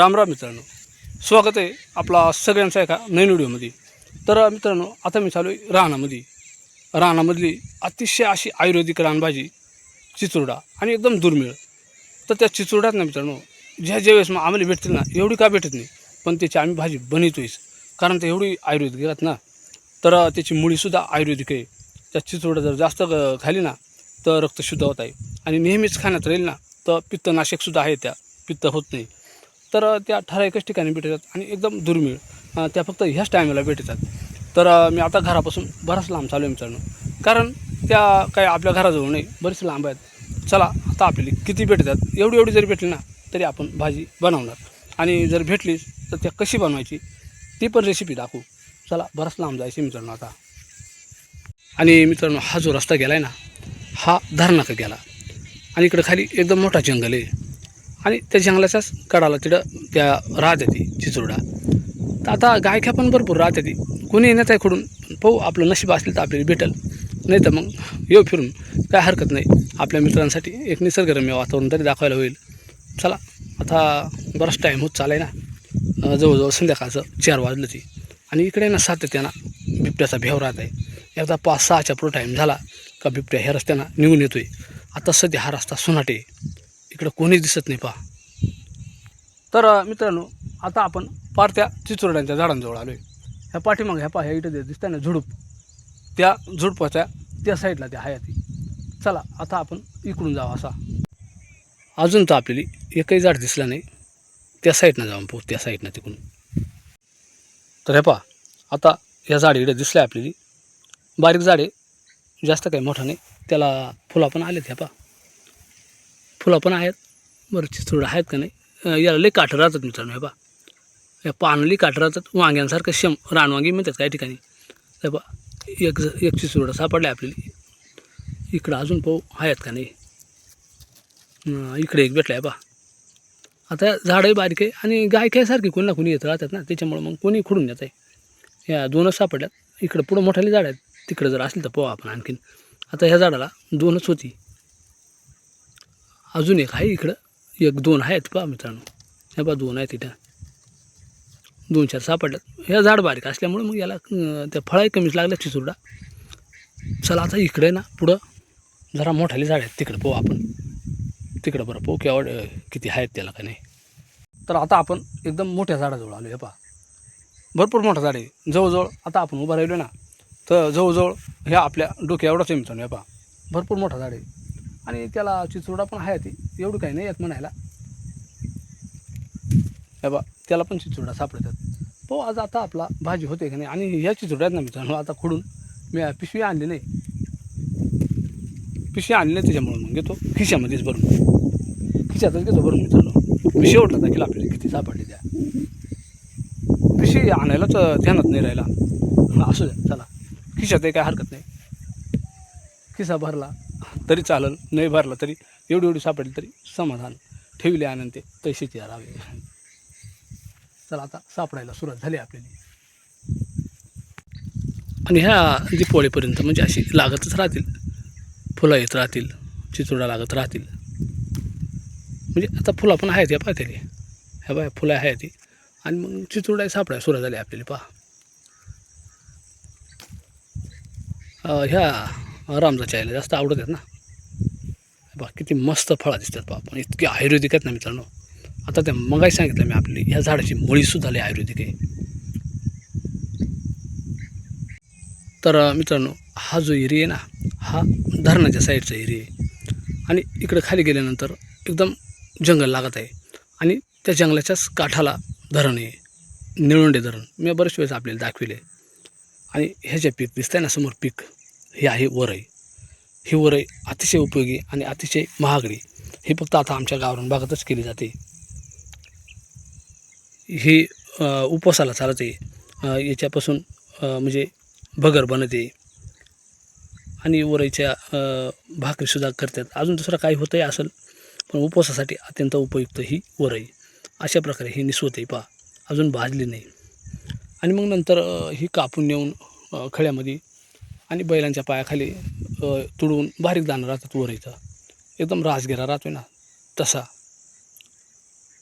राम राम मित्रांनो. स्वागत आहे आपला सगळ्यांचा एका नवीन व्हिडिओमध्ये. तर मित्रांनो आता मी चालू आहे रानामध्ये. रानामधली अतिशय अशी आयुर्वेदिक रानभाजी चिचुरडा आणि एकदम दुर्मिळ. तर त्या चिचुरड्यात ना मित्रांनो ज्या ज्या वेळेस मग आम्हाला भेटतील ना एवढी का भेटत नाही पण त्याची आम्ही भाजी बनवतोयच कारण ते एवढी आयुर्वेदिक आहेत ना. तर त्याची मुळीसुद्धा आयुर्वेदिक आहे. त्या चिचुरडा जर जास्त खाली ना तर रक्त शुद्ध होत आहे. आणि नेहमीच खाण्यात राहील ना तर पित्तनाशकसुद्धा आहे त्या. पित्त होत नाही. तर त्या ठराविकच ठिकाणी भेटतात आणि एकदम दुर्मिळ. त्या फक्त ह्याच टायमाला भेटतात तर मी आता घरापासून बराच लांब चालू आहे मित्रांनो. कारण त्या काय आपल्या घराजवळ नाही बरेच लांब आहेत. चला आता आपल्याला किती भेटतात एवढी एवढी जरी भेटली ना तरी आपण भाजी बनवणार. आणि जर भेटलीच तर त्या कशी बनवायची ती पण रेसिपी दाखवू. चला बराच लांब जायची मित्रांनो आता. आणि मित्रांनो हा जो रस्ता गेला आहे ना हा धरणाकडे गेला. आणि इकडं खाली एकदम मोठा जंगल आहे. आणि त्या जंगलाच्याच कडाला तिथं त्या राहते येते चिचुरडा. तर आता गायख्या पण भरपूर राहते येते कोणी येण्यात आहे खडून पाहू आपलं नशीब असेल तर आपल्याला भेटेल. नाही तर मग येऊ फिरून. काय हरकत नाही. आपल्या मित्रांसाठी एक निसर्गरम्य वातावरण तरी दाखवायला होईल. चला आता बराच टाईम होत चालाय ना. जवळजवळ संध्याकाळचं चार वाजलं ती. आणि इकडे ना सातत्यानं बिबट्याचा भेव राहत आहे. एकदा पाच सहाच्या पुढं टाईम झाला का बिबट्या ह्या रस्त्यानं निघून येतोय. आता सध्या हा रस्ता सुनाटे इकडं कोणीच दिसत नाही पहा. तर मित्रांनो आता आपण पार त्या चिचुरड्यांच्या झाडांजवळ आलो आहे ह्या पाठीमागं ह्या पहा ह्या इथं दिसत ना झुडूप त्या झुडपाच्या त्या साईडला त्या हयाती. चला आता आपण इकडून जाऊ असा. अजून तर आपल्याला एकही झाड दिसला नाही. त्या साईडनं जाऊन पोहोच त्या साईडनं तिकडून. तर हे पहा आता या झाड इकडे दिसल्या आपल्याला. बारीक झाडे जास्त काही मोठं नाही. त्याला फुलं पण आलेत ह्या पहा. फुलं पण आहेत बरं चिचुरडं आहेत का नाही? याला लई काठं राहतात मित्रांनो हे बा या पानं लई काठं राहतात वांग्यांसारखं शम रानवांगी मिळतात काही ठिकाणी. हे पहा एक ज- एक चिचुरडा सापडला आपल्याला. इकडं अजून पाहू आहेत का नाही? इकडे एक भेटला आहे बा आता झाडंही बारीक आहे आणि गाय सारखी कोणी ना कोणी येत राहतात ना त्याच्यामुळं मग कोणी खुडून येत आहे. या दोनच सापडल्यात. इकडं पुढं मोठाली झाड आहेत. तिकडं जर असेल तर पाहू आपण आणखीन. आता ह्या झाडाला दोनच होती. अजून एक आहे इकडं. एक दोन आहेत पहा मित्रांनो. हे पहा दोन आहेत इथं. दोन चार सापडल्यात. ह्या झाड बारीक असल्यामुळे मग याला त्या फळाही कमीच लागल्या चिचुरडा. चला आता इकडे ना पुढं. जरा मोठाली झाड आहेत. तिकडं पाहू आपण. तिकडं बरं पाहू केवढ किती आहेत त्याला का नाही. तर आता आपण एकदम मोठ्या झाडाजवळ आलो हे पहा. भरपूर मोठं झाड आहे. जवळजवळ आता आपण उभं राहिलो ना तर जवळजवळ ह्या आपल्या डोक्या एवढाच आहे मित्रांनो हे पहा. भरपूर मोठं झाड आहे. आणि त्याला चिचुरडा पण आहे ती. एवढं काही नाही येत म्हणायला. हे बा त्याला पण चिचुरडा सापडतात. तो आज आता आपला भाजी होते की नाही आणि ह्या चिचुरड्यात ना मित्रांनो आता खुडून मी पिशवी आणली नाही. पिशवी आणली नाही त्याच्यामुळे मग घेतो. खिशामध्येच भरून. खिशातच घेतो भरून मित्रांनो. मी शेवटला दाखील आपल्याला किती सापडली त्या. पिशवी आणायलाच ध्यानात नाही राहिला. असू द्या चला. खिशात काय हरकत नाही. खिसा भरला. तरी चालेल नाही भरला तरी एवढी एवढी सापडली तरी समाधान. ठेवले आनंद ते पैशाची यारावे चला आता सापडायला सुरुवात झाली आपल्याला. आणि ह्या दीपावळीपर्यंत म्हणजे अशी लागतच राहतील. फुलं येत राहतील चिचुडा लागत राहतील. म्हणजे आता फुलं पण आहेत या पाहते ह्या बाय फुलं आहेत ती. आणि मग चिचुडा सापडायला सुरुवात झाली आपल्याला पहा. ह्या रामजाच्या आईला जास्त आवडत आहेत ना. बा किती मस्त फळं दिसतात बा पण इतकी आयुर्वेदिक आहेत ना मित्रांनो. आता ते मगाही सांगितलं मी आपली ह्या झाडाची मुळीसुद्धा लई आयुर्वेदिक आहे. तर मित्रांनो हा जो एरिया आहे ना हा धरणाच्या साईडचा एरिया आहे. आणि इकडं खाली गेल्यानंतर एकदम जंगल लागत आहे. आणि त्या जंगलाच्याच काठाला धरण आहे. निळुंडे धरण. मी बरेच वेळेस आपल्याला दाखविले आणि ह्याचे पीक दिसतंय ना समोर पीक. हे आहे वरई. ही वरई अतिशय उपयोगी आणि अतिशय महागडी. ही फक्त आता आमच्या गावरान भागातच केली जाते. ही उपवासाला चालते. याच्यापासून म्हणजे भगर बनते. आणि वरईच्या भाकरीसुद्धा करतात. अजून दुसरा काही होतंही असेल पण उपवासासाठी अत्यंत उपयुक्त ही वरई अशा प्रकारे ही निसवते पहा. अजून भाजली नाही. आणि मग नंतर ही कापून नेऊन खळ्यामध्ये आणि बैलांच्या पायाखाली तुडवून बारीक दाणं राहतात वरईचा एकदम राजगिरा राहतो ना तसा.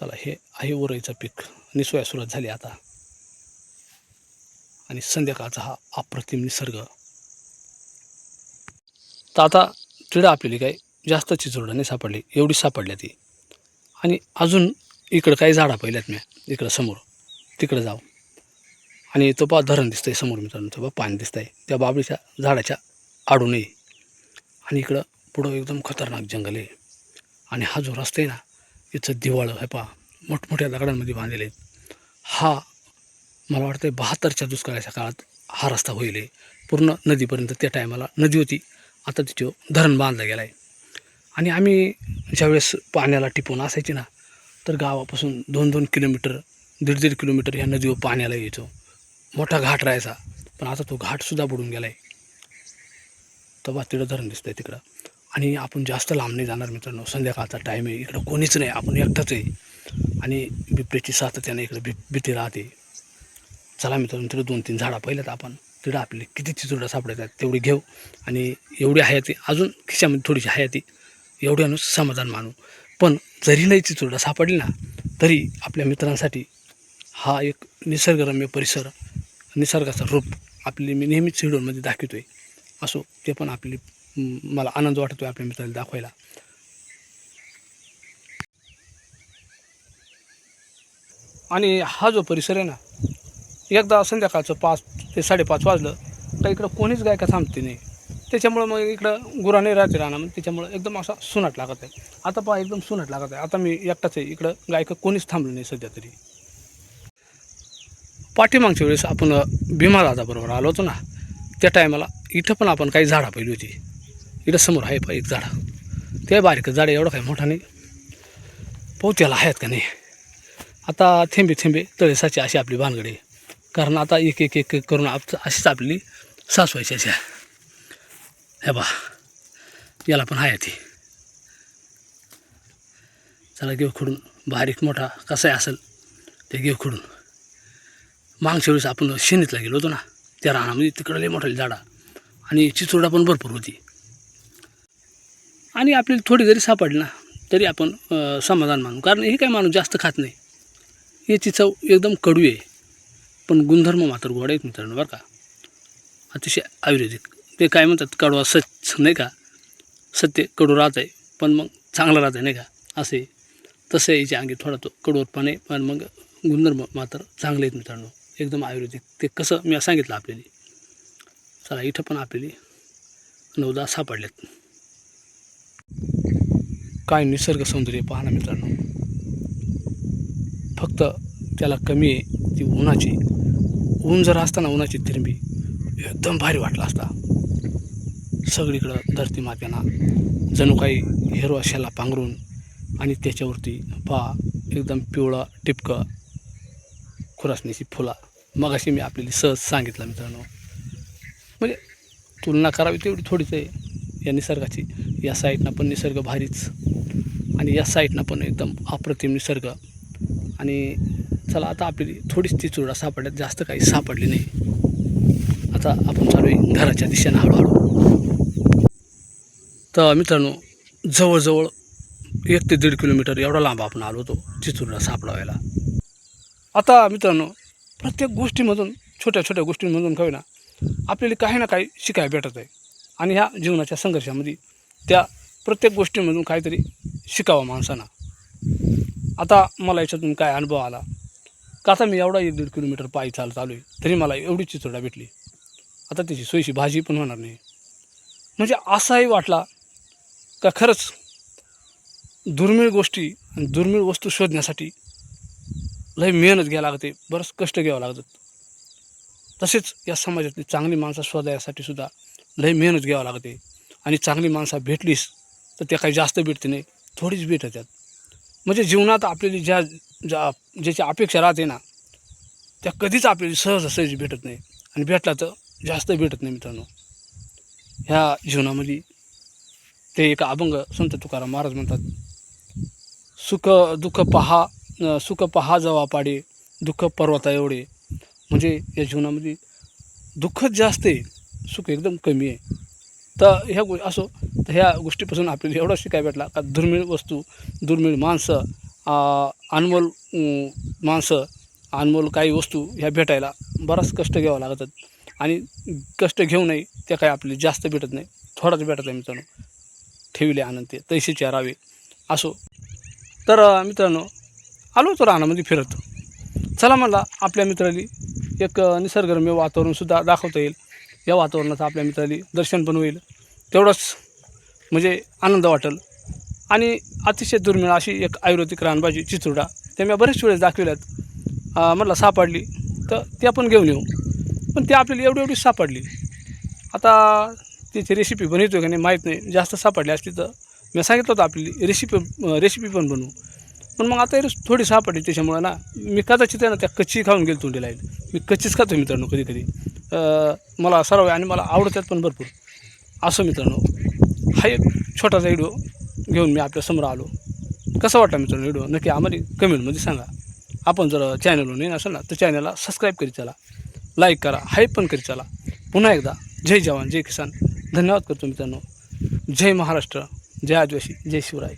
चला हे आहे वरईचं पीक. निसोया सुरुवात झाली आता. आणि संध्याकाळचा हा अप्रतिम निसर्ग. तर आता तिडा आपल्याला काय जास्त चिचोडं नाही सापडली एवढी सापडल्या ती. आणि अजून इकडं काही झाडा पहिल्यात मी इकडं समोर. तिकडं जाऊ. आणि तो पहा धरण दिसतंय समोर मित्रांनो तो बा पाणी दिसतंय. त्या बाबळीच्या झाडाच्या आडूनही. आणि इकडं पुढं एकदम खतरनाक जंगल आहे. आणि हा जो रस्ता आहे ना इथं दिवाळं हे पा मोठमोठ्या दगडांमध्ये बांधलेले आहेत. हा मला वाटतं बहात्तरच्या दुष्काळाच्या काळात हा रस्ता होईल आहे. पूर्ण नदीपर्यंत त्या टायमाला नदी होती. आता तिथे धरण बांधलं गेलं आहे आणि आम्ही ज्यावेळेस पाण्याला टिपून असायची ना तर गावापासून दोन दोन किलोमीटर दीड दीड किलोमीटर ह्या नदीवर पाण्याला यायचो. मोठा घाट राहायचा. पण आता तो घाटसुद्धा बुडून गेला आहे तेव्हा तिकडं धरण दिसतंय तिकडं. आणि आपण जास्त लांब नाही जाणार मित्रांनो. संध्याकाळचा टाईम आहे. इकडं कोणीच नाही. आपण एकटाच आहे. आणि बिबट्याची सातत्याने इकडं बि भीती राहते. चला मित्रांनो तिथं दोन तीन झाडं पहिल्यात आपण. तिकडं आपले किती चिचुरडं सापडायचं तेवढी घेऊ. आणि एवढी हयाती अजून खिशामध्ये थोडीशी हयाती एवढ्यानं समाधान मानू. पण जरी नाही चिचुरडं सापडली ना तरी आपल्या मित्रांसाठी हा एक निसर्गरम्य परिसर निसर्गाचं रूप आपली मी नेहमीच व्हिडिओमध्ये दाखवतो आहे असो ते पण आपली मला आनंद वाटतो आहे आपल्या मित्राला दाखवायला. आणि हा जो परिसर आहे ना एकदा संध्याकाळचं पाच ते साडेपाच वाजलं तर इकडं कोणीच गायका थांबते नाही. त्याच्यामुळं मग इकडं गुराने राहते राहणार मग त्याच्यामुळं एकदम असा सुनाट लागत आहे. आता पहा एकदम सुनाट लागत आहे. आता मी एकटाच आहे. इकडं गायकं कोणीच थांबलं नाही सध्या तरी. पाठीमागच्या वेळेस आपण भीमा दादाबरोबर आलो होतो ना त्या टायमाला इथं पण आपण काही झाडं पहिली होती. इथं समोर आहे पा एक झाड. ते बारीक झाड एवढं काही मोठा नाही. पोत्याला आहेत का नाही. आता थेंबे थेंबे तळेसाची अशी आपली भानगडी कारण आता एक एक एक एक करून आप अशीच आपली सासवायची अशा हे बा याला पण आहे ती. चला घेऊ खुडून. बारीक मोठा कसाही असेल ते घेऊ खुडून. मागच्या वेळेस आपण शेणीतला गेलो होतो ना त्या रानामध्ये तिकडं लई मोठाली झाडा आणि चिचोडा पण भरपूर होती. आणि आपल्याला थोडी जरी सापडली ना तरी आपण समाधान मानू. कारण हे काय माणूस जास्त खात नाही. याची चव एकदम कडू आहे. पण गुणधर्म मात्र गोड आहेत मित्रांनो बरं का? अतिशय आयुर्वेदिक. ते काय म्हणतात कडवा सच नाही का? सत्य कडू राहत आहे पण मग चांगलं राहत आहे नाही का? असे. तसं याच्या अंगी थोडा तो कडवटपणे पण मग गुणधर्म मात्र चांगले आहेत मित्रांनो. एकदम आयुर्वेदिक. ते कसं मी सांगितलं आपल्याला. चला इथं पण आपल्याला नवदा सापडल्यात काय निसर्ग सौंदर्य पाहणं मित्रांनो. फक्त त्याला कमी आहे ती उन्हाची. ऊन जर असताना उन्हाची तिरंबी एकदम भारी वाटला असता. सगळीकडं धरती मात्याना जणू काही हिरवा शेला पांघरून आणि त्याच्यावरती पहा एकदम पिवळा टिपकं खुरासणीची फुला. मगाशी मी आपल्याला सहज सांगितलं मित्रांनो. म्हणजे तुलना करावी तेवढी थोडीच आहे. या निसर्गाची या साईडनं पण निसर्ग भारीच आणि या साईडनं पण एकदम अप्रतिम निसर्ग. आणि चला आता आपली थोडीच ती चुरडा सापडल्यात जास्त काही सापडली नाही. आता आपण चालू आहे घराच्या दिशेनं हळूहळू. तर मित्रांनो जवळजवळ एक ते दीड किलोमीटर एवढा लांब आपण आलो होतो चिचुरडा सापडावायला. आता मित्रांनो प्रत्येक गोष्टीमधून छोट्या छोट्या गोष्टींमधून काही ना आपल्याला काही ना काही शिकायला भेटत आहे. आणि ह्या जीवनाच्या संघर्षामध्ये त्या प्रत्येक गोष्टीमधून काहीतरी शिकावं माणसानं. आता मला याच्यातून काय अनुभव आला? का आता मी एवढा एक दीड किलोमीटर पायी चालत चालू आहे तरी मला एवढी चिचोडा भेटली. आता त्याची सोयीशी भाजी पण होणार नाही. म्हणजे असाही वाटला का खरंच दुर्मिळ गोष्टी आणि दुर्मिळ वस्तू शोधण्यासाठी लय मेहनत घ्यावं लागते बरंच कष्ट घ्यावं लागतात तसेच या समाजातली चांगली माणसं शोधायसाठी सुद्धा लय मेहनत घ्यावं लागते. आणि चांगली माणसं भेटलीस तर त्या काही जास्त भेटते नाही थोडीच भेट होतात. म्हणजे जीवनात आपल्याला ज्या ज्या ज्याची अपेक्षा राहते ना त्या कधीच आपल्याला सहजासहजी भेटत नाही. आणि भेटला तर जास्त भेटत नाही मित्रांनो. ह्या जीवनामध्ये ते एक अभंग संत तुकाराम महाराज म्हणतात सुख दुःख पहा सुख पहा जवा पाडे दुःख पर्वता एवढे. म्हणजे या जीवनामध्ये दुःखच जास्त आहे सुख एकदम कमी आहे. तर ह्या गो असो तर ह्या गोष्टीपासून आपल्याला एवढा शिकाय भेटला का दुर्मिळ वस्तू दुर्मिळ माणसं अनमोल माणसं अनमोल काही वस्तू ह्या भेटायला बराच कष्ट घ्यावं लागतात. आणि कष्ट घेऊ नये त्या काही आपले जास्त भेटत नाही. थोडाच भेटत आहे मित्रांनो. ठेवले आनंद ते. तैशीचे राहावे असो. तर मित्रांनो आलो होतो रानामध्ये फिरत. चला म्हणला आपल्या मित्राली एक निसर्गरम्य वातावरणसुद्धा दाखवता येईल. या वातावरणाचं आपल्या मित्राली दर्शन पण होईल. तेवढंच म्हणजे आनंद वाटेल. आणि अतिशय दुर्मिळ अशी एक आयुर्वेदिक रानभाजी चिचुरडा त्या मी बरेच वेळेस दाखविल्यात. मला म्हटलं सापडली तर ती आपण घेऊन येऊ. पण ती आपल्याला एवढी एवढी सापडली. आता तिची रेसिपी बनवतो का नाही माहीत नाही. जास्त सापडली असली तर. मी सांगितलं होतं आपली रेसिपी रेसिपी पण बनवू. पण मग आता थोडी सापडली त्याच्यामुळं ना. मी कदाचित आहे ना त्या कच्ची खाऊन गेलो तोंडी लागेल मी कच्चीच खातो मित्रांनो कधी कधी मला सराव आहे आणि मला आवडतात पण भरपूर. असं मित्रांनो हा एक छोटासा व्हिडिओ घेऊन मी आपल्यासमोर आलो. कसा वाटला मित्रांनो व्हिडिओ नक्की आम्हाला कमेंटमध्ये सांगा. आपण जर चॅनलवर नाही असेल ना तर चॅनलला सबस्क्राईब करीत चला. लाईक करा हाईप पण करीत चला. पुन्हा एकदा जय जवान जय किसान. धन्यवाद करतो मित्रांनो. जय महाराष्ट्र जय आदिवासी जय शिवराय.